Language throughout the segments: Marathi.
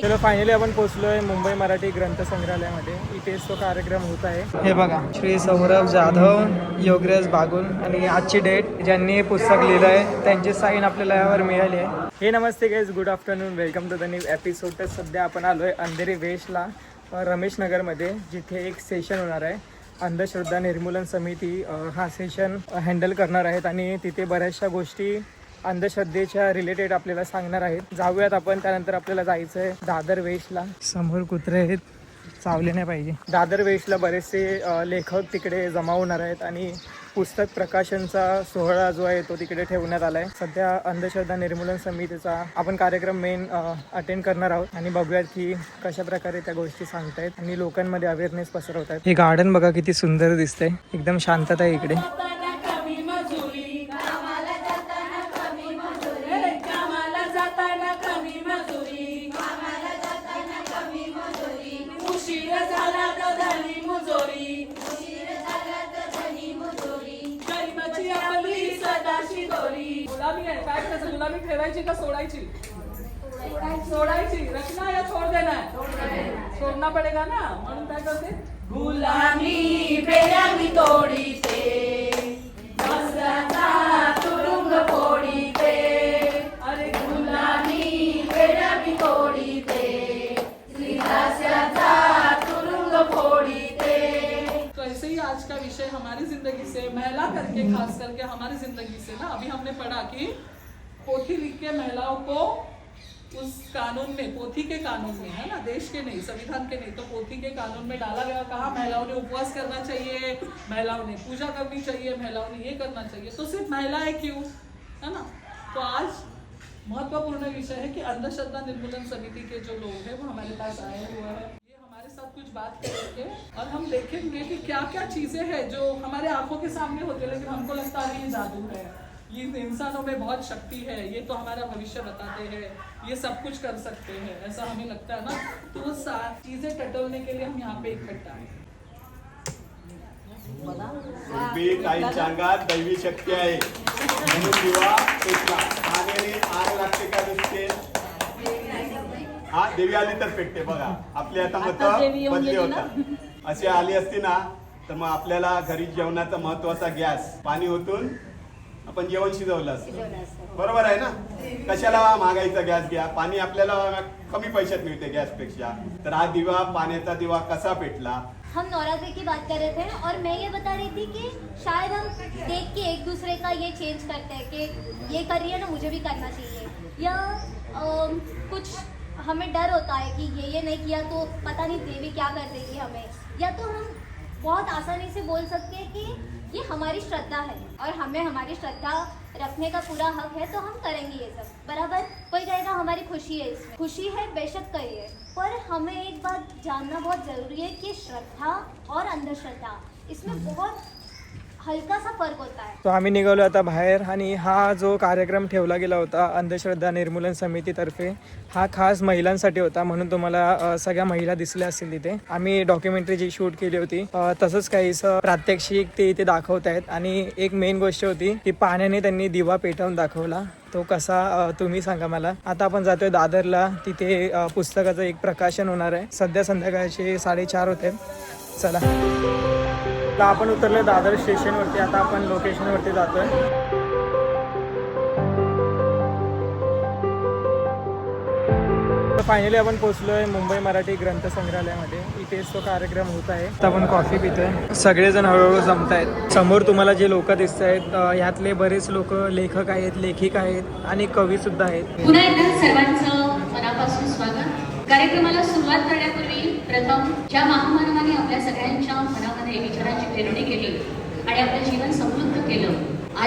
चलो फायनली आपण पोहोचलोय मुंबई मराठी ग्रंथ संग्रहालयामध्ये इथेच तो कार्यक्रम होत आहे. हे बघा श्री सौरभ जाधव योगराज बागुल आणि आजची डेट ज्यांनी हे पुस्तक लिहिलं आहे त्यांची साईन आपल्याला यावर मिळाली आहे. हे नमस्ते guys good afternoon welcome to the new episode तर सध्या आपण आलोय अंधेरी वेशला रमेश नगरमध्ये जिथे एक सेशन होणार आहे. अंधश्रद्धा निर्मूलन समिती हा सेशन हँडल करणार आहेत आणि तिथे बऱ्याचशा गोष्टी अंधश्रद्धेच्या रिलेटेड आपल्याला सांगणार आहेत. जाऊयात आपण त्यानंतर आपल्याला जायचं आहे दादर वेशला. समोर कुत्रे आहेत. चावले नाही पाहिजे. दादर वेशला बरेचसे लेखक तिकडे जमा होणार आहेत आणि पुस्तक प्रकाशनचा सोहळा जो आहे तो तिकडे ठेवण्यात आला आहे सध्या अंधश्रद्धा निर्मूलन समितीचा आपण कार्यक्रम मेन अटेंड करणार आहोत आणि बघूयात की कशा प्रकारे त्या गोष्टी सांगतायत आणि लोकांमध्ये अवेअरनेस पसरवत आहेत हे गार्डन बघा किती सुंदर दिसतंय. एकदम शांतता आहे इकडे. गुलाबी आहे. काय करायचं? गुलाबी ठेवायची का सोडायची? सोडायची. रचना या छोड देना सोडना पड़ेगा ना? म्हणून काय करते? गुलाबी महिला करके, खास करके हमारी ज़िंदगी से ना, अभी हमने पढ़ा कि पोथी लिख के महिलाओं को उस कानून में, पोथी के कानून में, है ना, देश के नहीं, संविधान के नहीं तो पोथी के कानून में डाला गया, कहा महिलाओं ने उपवास करना चाहिए, महिलाओं ने पूजा करनी चाहिए, महिलाओं ने ये करना चाहिए तो सिर्फ़ महिलाएँ क्यों, है ना? तो आज महत्वपूर्ण विषय है कि अंधश्रद्धा निर्मूलन समिति के जो लोग हैं, वो हमारे पास आए हुए हैं। कुछ बात करेंगे और हम देखेंगे कि क्या क्या चीज़ें हैं जो हमारे आँखों के सामने होती है, लेकिन हमको लगता है ये जादू है। ये इंसानों में बहुत शक्ति है, ये तो हमारा भविष्य बताते हैं, ये सब कुछ कर सकते हैं, ऐसा हमें लगता है ना? तो वो चीज़ें टटोलने के लिए हम यहाँ पे इकट्ठा हैं। दैवी शक्ती आहे म्हणून दिवा आग लागते का हा देवी आली तर पेटते बघा. आपली आता मत बदली होतात. अशी आली असती ना तर मग आपल्याला घरी जेवणाचा महत्त्वाचा गॅस पाणी होतून आपण जेवण शिजवलं असतं. बरोबर आहे ना? कशाला महागाईचा गॅस घ्या? पाणी आपल्याला कमी पैशात मिळते गॅसपेक्षा. तर हा दिवा पाण्याचा दिवा कसा पेटला? हम नवरात्रि की बात कर रहे थे और मैं ये बता रही थी कि शायद हम देख के एक दूसरे का ये चेंज करते हैं कि ये कर रही है ना मुझे भी करना चाहिए। या अम, कुछ हमें डर होता है कि ये ये नहीं किया तो पता नहीं देवी क्या कर देगी हमें। या तो हम बहुत आसानी से बोल सकते हैं कि ये हमारी श्रद्धा है और हमें हमारी श्रद्धा रखने का पूरा हक है तो हम करेंगे ये सब। बराबर? कोई कहेगा, हमारी खुशी है इसमें। खुशी है, बेशक करिए पर हमें एक बात जानना बहुत ज़रूरी है कि श्रद्धा और अंधश्रद्धा, इसमें बहुत हलकासा फरक होता है तो आम्ही निघालो आता बाहेर आणि हा जो कार्यक्रम ठेवला गेला होता अंधश्रद्धा निर्मूलन समितीतर्फे हा खास महिलांसाठी होता म्हणून तुम्हाला अ, सगळ्या महिला दिसल्या असतील तिथे. आम्ही डॉक्युमेंटरी जी शूट केली होती. अ, तसंच काही प्रात्यक्षिक ते इथे दाखवत आहेत. आणि एक मेन गोष्ट होती की पाण्याने त्यांनी दिवा पेटवून दाखवला. तो कसा अ, तुम्ही सांगा मला. आता आपण जातोय दादरला. तिथे अ, पुस्तकाचं एक प्रकाशन होणार आहे. सध्या संध्याकाळचे साडेचार होते. चला. आता आपण उतरलो दादर स्टेशनवरती आता आपण लोकेशनवरती जातोय. फायनली आपण पोहोचलोय मुंबई मराठी ग्रंथ संग्रहालयामध्ये इथेच तो कार्यक्रम होत आहे. आता आपण कॉफी पितोय. सगळेजण हळूहळू जमत आहेत समोर तुम्हाला जे लोक दिसत आहेत अ, यातले बरेच लोक लेखक आहेत लेखिका आहेत आणि कवी सुद्धा आहेत. पुन्हा एकदा सर्वांचं मनापासून स्वागत. कार्यक्रमाला सुरुवात करण्यापूर्वी प्रथम ज्या महामानवाने आपल्या सगळ्यांच्या मनामध्ये विचारांची पेरणी केली आणि आपलं जीवन समृद्ध केलं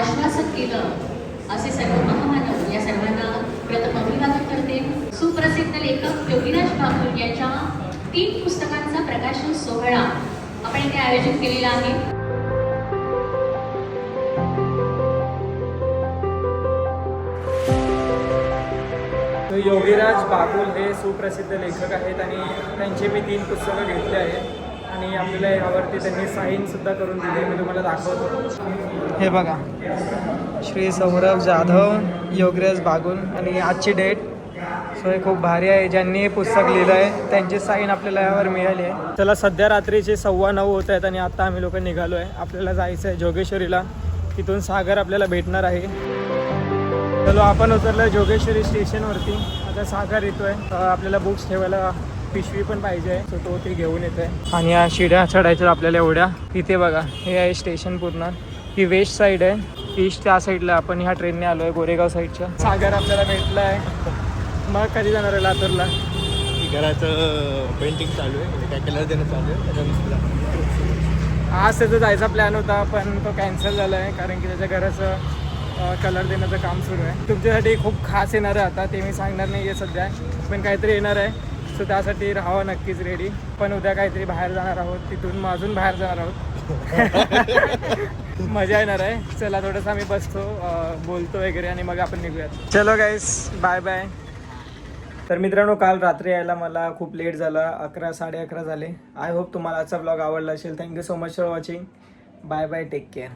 आश्वासक केलं असे सर्व महामानव या सर्वांना प्रथम अभिवादन करते. सुप्रसिद्ध लेखक योगीराज ठाकूर यांच्या तीन पुस्तकांचा प्रकाशन सोहळा आपण इथे आयोजित केलेला आहे. योगीराज बागुल हे सुप्रसिद्ध लेखक आहेत आणि त्यांचे मी तीन पुस्तकं घेतले आहेत. आणि आपल्याला यावरती त्यांनी साईन सुद्धा करून दिली मी तुम्हाला दाखवतो. हे बघा. श्री सौरभ जाधव योगराज बागुल आणि आजची डेट सो हे खूप भारी आहे. ज्यांनी हे पुस्तक लिहिलं आहे त्यांची साईन आपल्याला यावर मिळाली आहे. त्याला सध्या रात्रीचे सव्वा नऊ होत आहेत आणि आता आम्ही लोक निघालो आहे. आपल्याला जायचं आहे जोगेश्वरीला. तिथून सागर आपल्याला भेटणार आहे. चलो आपण उतरलो जोगेश्वरी स्टेशनवरती आता सागर येतोय. आहे आपल्याला बुक्स ठेवायला पिशवी पण पाहिजे. सो तो ते घेऊन येतोय. आणि या शिड्या चढायच्या आपल्याला एवढ्या. इथे बघा हे आहे स्टेशन पूर्ण. ही वेस्ट साईड आहे. ईस्ट त्या साईडला आपण ह्या ट्रेनने आलो आहे गोरेगाव साईडच्या सागर आपल्याला भेटला आहे मग कधी जाणार आहे लातूरला? घराचं पेंटिंग चालू आहे. म्हणजे काय कलर देणं चालू आहे आज त्याचा जायचा प्लॅन होता पण तो कॅन्सल झाला आहे कारण की त्याच्या घराचं कलर देण्याचं काम सुरू आहे. तुमच्यासाठी खूप खास येणार आहे आता ते मी सांगणार नाही आहे सध्या. पण काहीतरी येणार आहे. सो त्यासाठी राहावं नक्कीच रेडी. पण उद्या काहीतरी बाहेर जाणार आहोत. तिथून मग अजून बाहेर जाणार आहोत. मजा येणार आहे. चला थोडंसं आम्ही बसतो बोलतो वगैरे आणि मग आपण निघूयात. चलो गाईस बाय बाय तर मित्रांनो काल रात्री यायला मला खूप लेट झाला. अकरा साडे अकरा झाले. आय होप तुम्हाला आजचा ब्लॉग आवडला असेल. Thank you so much for watching bye bye take care